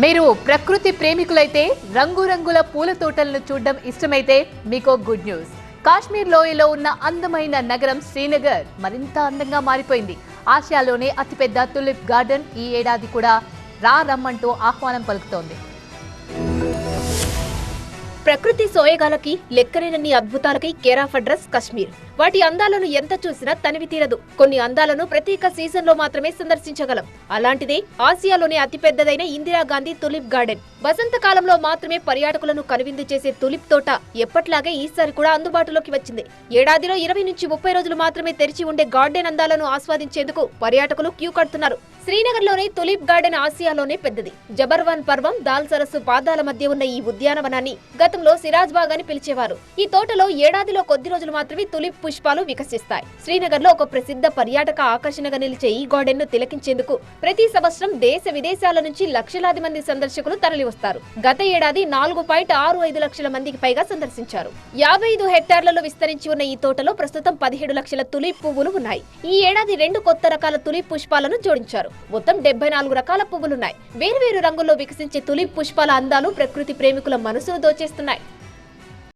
మీరు ప్రకృతి ప్రేమికులైతే రంగురంగుల పూల తోటలను చూడడం ఇష్టమైతే మీకో గుడ్ న్యూస్. కాశ్మీర్ లోయలో ఉన్న అందమైన నగరం శ్రీనగర్ మరింత అందంగా మారిపోయింది. ఆసియాలోనే అతిపెద్ద తులిప్ గార్డెన్ ఈ ఏడాది కూడా రా రమ్మంటూ ఆహ్వానం పలుకుతోంది. ప్రకృతి సోయగాలకి లెక్కలేనన్ని అద్భుతాలకి కేరాఫ్ అడ్రస్ కశ్మీర్. వాటి అందాలను ఎంత చూసినా తనివి తీరదు. కొన్ని అందాలను ప్రత్యేక సీజన్లో మాత్రమే సందర్శించగలం. అలాంటిదే ఆసియాలోనే అతిపెద్దదైన ఇందిరాగాంధీ తులిప్ గార్డెన్. వసంత కాలంలో మాత్రమే పర్యాటకులను కనువిందు చేసే తులిప్ తోట ఎప్పట్లాగే ఈసారి కూడా అందుబాటులోకి వచ్చింది. ఏడాదిలో ఇరవై నుంచి ముప్పై రోజులు మాత్రమే తెరిచి ఉండే గార్డెన్ అందాలను ఆస్వాదించేందుకు పర్యాటకులు క్యూ కడుతున్నారు. శ్రీనగర్లోని తులిప్ గార్డెన్ ఆసియాలోనే పెద్దది. జబర్వాన్ పర్వం దాల్ సరస్సు పాదాల మధ్య ఉన్న ఈ ఉద్యానవనాన్ని గతంలో సిరాజ్ బాగ్ అని పిలిచేవారు. ఈ తోటలో ఏడాదిలో కొద్ది రోజులు మాత్రమే తులిప్ పుష్పాలు వికసిస్తాయి. శ్రీనగర్లో ఒక ప్రసిద్ధ పర్యాటక ఆకర్షణగా నిలిచే ఈ గార్డెన్ను తిలకించేందుకు ప్రతి సంవత్సరం దేశ విదేశాల నుంచి లక్షలాది మంది సందర్శకులు తరలివస్తారు. గత ఏడాది నాలుగు పాయింట్ ఆరు ఐదు లక్షల మందికి పైగా సందర్శించారు. యాభై ఐదు హెక్టార్లలో విస్తరించి ఉన్న ఈ తోటలో ప్రస్తుతం పదిహేడు లక్షల తులిప్ పువ్వులు ఉన్నాయి. ఈ ఏడాది రెండు కొత్త రకాల తులిప్ పుష్పాలను జోడించారు. మొత్తం డెబ్బై నాలుగు రకాల పువ్వులున్నాయి. వేరువేరు రంగుల్లో వికసించే తులిప్ పుష్పాల అందాలు ప్రకృతి ప్రేమికుల మనసును దోచేస్తున్నాయి.